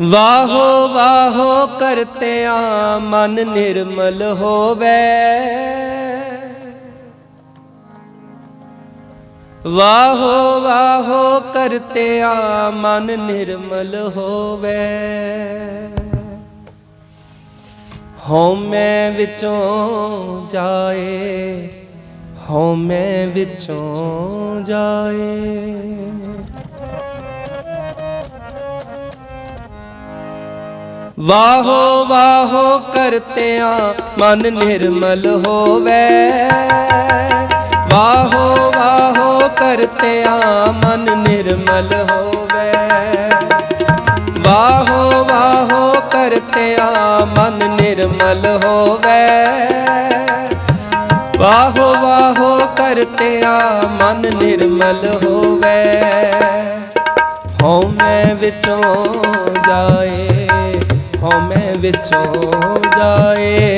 ਵਾਹੋ ਵਾਹੋ ਕਰਤਿਆਂ ਮਨ ਨਿਰਮਲ ਹੋਵੇ। ਵਾਹੋ ਵਾਹੋ ਕਰਤਿਆ ਮਨ ਨਿਰਮਲ ਹੋਵੇ। ਹਉਮੈ ਵਿੱਚੋਂ ਜਾਏ ਹਉਮੈ ਵਿੱਚੋਂ ਜਾਏ। ਵਾਹੋ ਵਾਹੋ ਕਰਤਿਆਂ ਮਨ ਨਿਰਮਲ ਹੋਵੇ। ਵਾਹੋ ਵਾਹੋ ਕਰਤਿਆਂ ਮਨ ਨਿਰਮਲ ਹੋਵੇ। ਵਾਹੋ ਵਾਹੋ ਕਰਤਿਆਂ ਮਨ ਨਿਰਮਲ ਹੋਵੇ। ਵਾਹੋ ਵਾਹੋ ਕਰਤਿਆਂ ਮਨ ਨਿਰਮਲ ਹੋਵੇ। ਹਉਮੈ ਵਿੱਚੋਂ ਜਾਏ ਹਉਮੈ ਵਿੱਚੋਂ ਜਾਏ।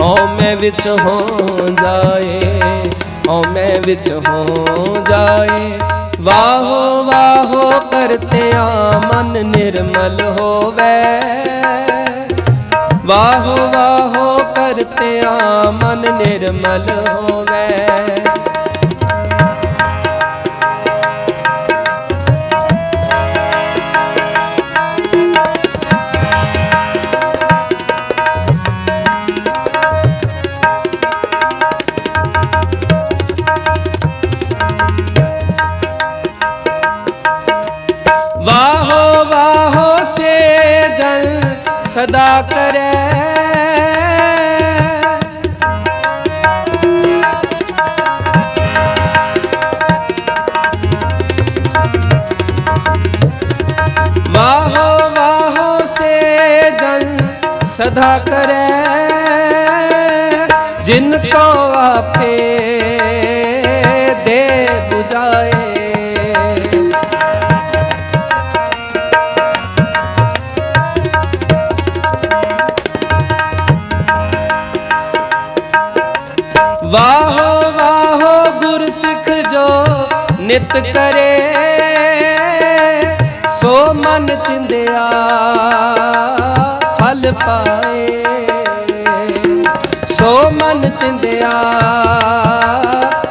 ਹਉਮੈ ਵਿੱਚ ਹੋ ਜਾਏ ਹਉਮੈ ਵਿੱਚ ਹੋ ਜਾਏ। ਵਾਹੋ ਵਾਹੋ ਕਰਤਿਆਂ ਮਨ ਨਿਰਮਲ ਹੋਵੇ। ਵਾਹੋ ਵਾਹੋ ਕਰਤਿਆਂ ਮਨ ਨਿਰਮਲ ਹੋਵੇ। ਵਾਹੋ ਵਾਹੋ ਸੇ ਜਨ ਸਦਾ ਕਰੈ। ਵਾਹੋ ਵਾਹੋ ਸੇ ਜਨ ਸਦਾ ਕਰੈ। ਜਿਨ ਕੋ ਆਪੇ ਵਾਹੋ ਵਾਹੋ ਗੁਰ ਸਿੱਖ ਜੋ ਨਿਤ ਕਰੇ, ਸੋ ਮਨ ਚਿੰਦਿਆ ਫਲ ਪਾਏ। ਸੋ ਮਨ ਚਿੰਦਿਆ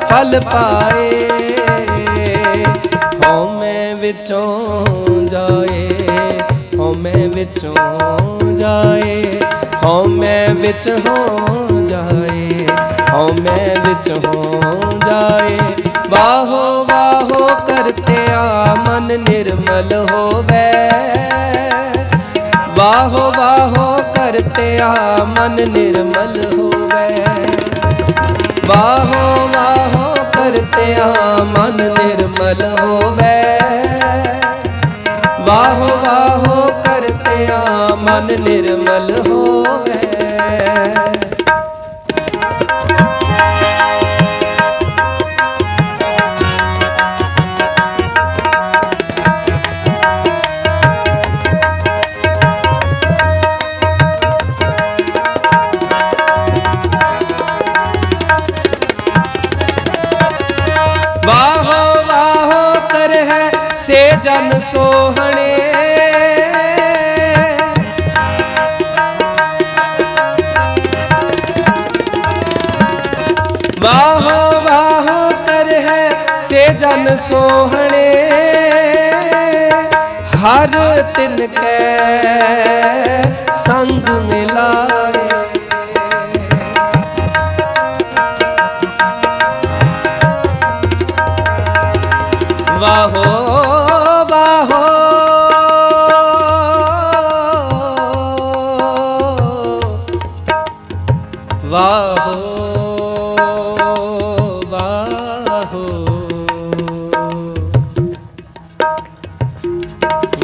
ਫਲ ਪਾਏ। ਹਉਮੈ ਵਿੱਚੋਂ ਜਾਏ, ਹਉਮੈ ਵਿੱਚੋਂ ਜਾਏ, ਹਉਮੈ ਵਿੱਚ ਹੋ ਜਾਏ। ਹਉਮੈ ਵਿੱਚ ਹੋ ਜਾਏ। ਵਾਹੋ ਵਾਹੋ ਕਰਤਿਆ ਮਨ ਨਿਰਮਲ ਹੋਵੇ। ਵਾਹੋ ਵਾਹੋ ਕਰਤਿਆ ਮਨ ਨਿਰਮਲ ਹੋਵੇ। ਵਾਹੋ ਵਾਹੋ ਕਰਤਿਆ ਮਨ ਨਿਰਮਲ ਹੋਵੇ। ਵਾਹੋ ਵਾਹੋ ਕਰਤਿਆ ਮਨ ਨਿਰਮਲ ਹੋਵੇ। ਸੇ ਜਨ ਸੋਹਣੇ ਵਾਹੋ ਵਾਹੋ ਕਰ ਹੈ ਸੇ ਜਨ ਸੋਹਣੇ ਹਰ ਤਿਨ ਕੈ ਸੰਗ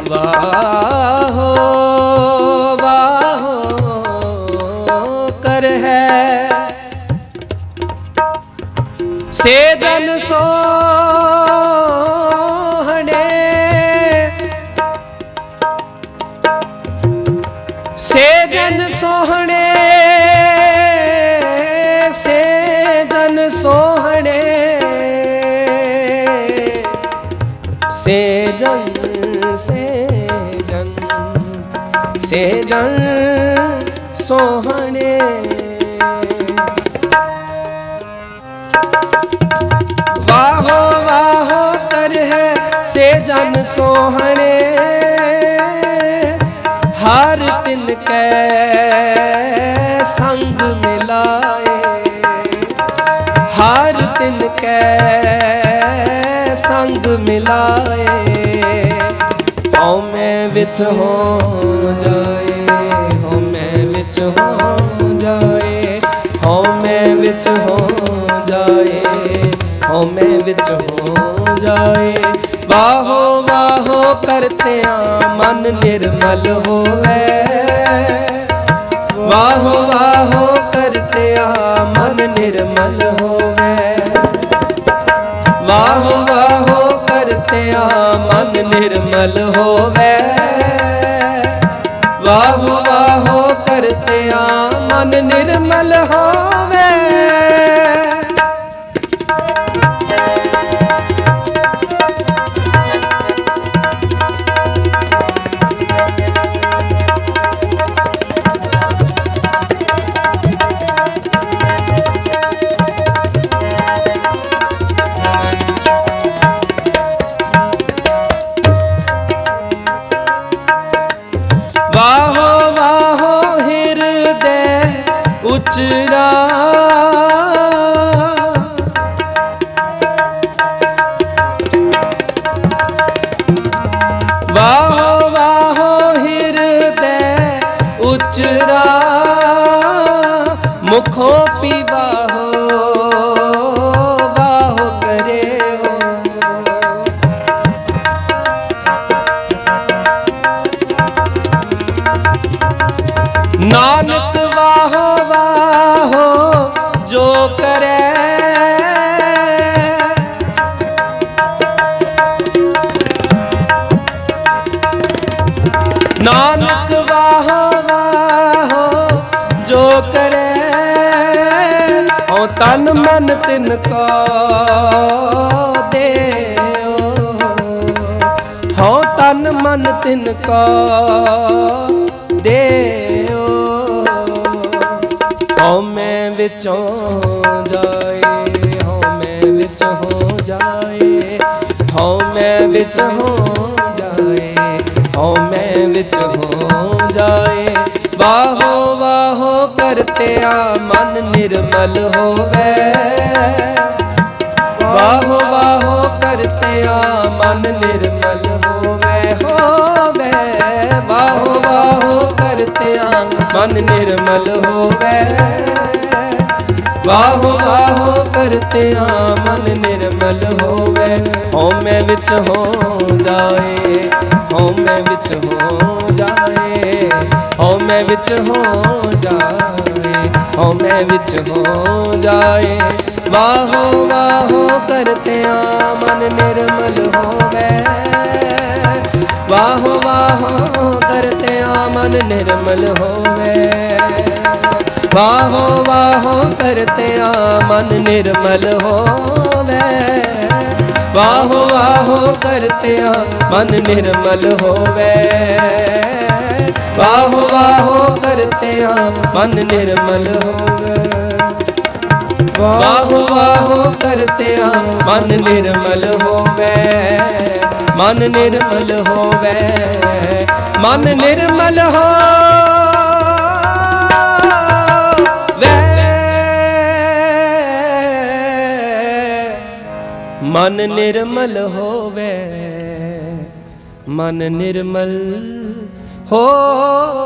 ਵਾਹੋ ਵਾਹੋ, ਕਰ ਹੈ। ਸੇ ਜਨ ਸੋਹਣੇ, ਸੇ ਜਨ ਸੋਹਣੇ, ਸੇ ਜਨ ਸੋਹਣੇ ਸੇਜਨ ਸੇਜਨ ਸੇਜਨ ਸੋਹਣੇ। ਵਾਹੋ ਵਾਹੋ ਕਰ ਹੈ ਸੋਹਣੇ। ਹਰ ਤਿਲ ਕੈ ਸੰਗ ਮਿਲਾਏ। ਹਰ ਤਿਨ ਕੈ ਸੰਗ ਮਿਲਾਏ। ਹਉ ਮੈਂ ਵਿੱਚ ਹੋ ਜਾਏ, ਹਉ ਮੈਂ ਵਿੱਚ ਹੋ ਜਾਏ, ਹਉ ਮੈਂ ਵਿੱਚ ਹੋ ਜਾਏ, ਹਉ ਮੈਂ ਵਿੱਚ ਹੋ ਜਾਏ। ਵਾਹੋ ਵਾਹੋ ਕਰਤਿਆਂ ਮਨ ਨਿਰਮਲ ਹੋਵੇ। ਵਾਹੋ ਵਾਹੋ ਕਰਤਿਆ ਮਨ ਨਿਰਮਲ ਹੋਵੇ। ਮਨ ਨਿਰਮਲ ਹੋਵੇ। ਵਾਹੋ ਵਾਹੋ ਕਰਤਿਆ ਮਨ ਨਿਰਮਲ ਹੋ ਵਾਹੋ ਵਾਹੋ ਹਿਰਦੈ ਉਚਰਾ ਮੁਖੋਂ ਹਉ ਤਨ ਮਨ ਤਿਨ ਕੋ ਦੇਓ ਹਉ ਤਨ ਮਨ ਤਿਨ ਕੋ ਦੇਓ ਹਉ ਮੈਂ ਵਿੱਚੋਂ ਜਾਏ, ਹਉ ਮੈਂ ਵਿੱਚ ਹੋ ਜਾਏ। ਹਉ ਮੈਂ ਵਿੱਚ ਹੋ ਜਾਏ, ਹਉ ਮੈਂ ਵਿੱਚ ਹੋ ਜਾਏ। ਵਾਹੋ ਵਾਹੋ ਮਨ ਨਿਰਮਲ ਹੋਵੇ। ਵਾਹੋ ਵਾਹੋ ਕਰਤਿਆ, ਮਨ ਨਿਰਮਲ ਹੋਵੇ ਹੋਵੇ। ਵਾਹੋ ਵਾਹੋ ਕਰਤਿਆ, ਮਨ ਨਿਰਮਲ ਹੋਵੇ। ਵਾਹੋ ਵਾਹੋ ਕਰਤਿਆ, ਮਨ ਨਿਰਮਲ ਹੋਵੇ। ਹਉਮੈ ਵਿੱਚ ਹੋ ਜਾਏ, ਹਉਮੈ ਵਿੱਚ ਹੋ ਜਾਏ ਹਉਮੈ ਵਿੱਚ ਹੋ ਜਾਏ ਹਉਮੈ ਵਿੱਚ ਹੋ ਜਾਏ। ਵਾਹੋ ਵਾਹੋ ਕਰਤਿਆ ਮਨ ਨਿਰਮਲ ਹੋਵੇ। ਵਾਹੋ ਵਾਹੋ ਕਰਤਿਆ ਮਨ ਨਿਰਮਲ ਹੋਵੇ। ਵਾਹੋ ਵਾਹੋ ਕਰਤਿਆ ਮਨ ਨਿਰਮਲ ਹੋਵੇ। ਵਾਹੋ ਵਾਹੋ ਕਰਤਿਆ ਮਨ ਨਿਰਮਲ ਹੋਵੇ। ਵਾਹੋ ਵਾਹੋ ਕਰਤਿਆ ਮਨ ਨਿਰਮਲ ਹੋਵੇ। ਵਾਹੋ ਵਾਹੋ ਕਰਤਿਆ ਮਨ ਨਿਰਮਲ ਹੋਵੇ। ਮਨ ਨਿਰਮਲ ਹੋਵੇ, ਮਨ ਨਿਰਮਲ ਹੋਵੇ ਮਨ ਨਿਰਮਲ ਹੋਵੇ, ਮਨ ਨਿਰਮਲ ਹੋਵੇ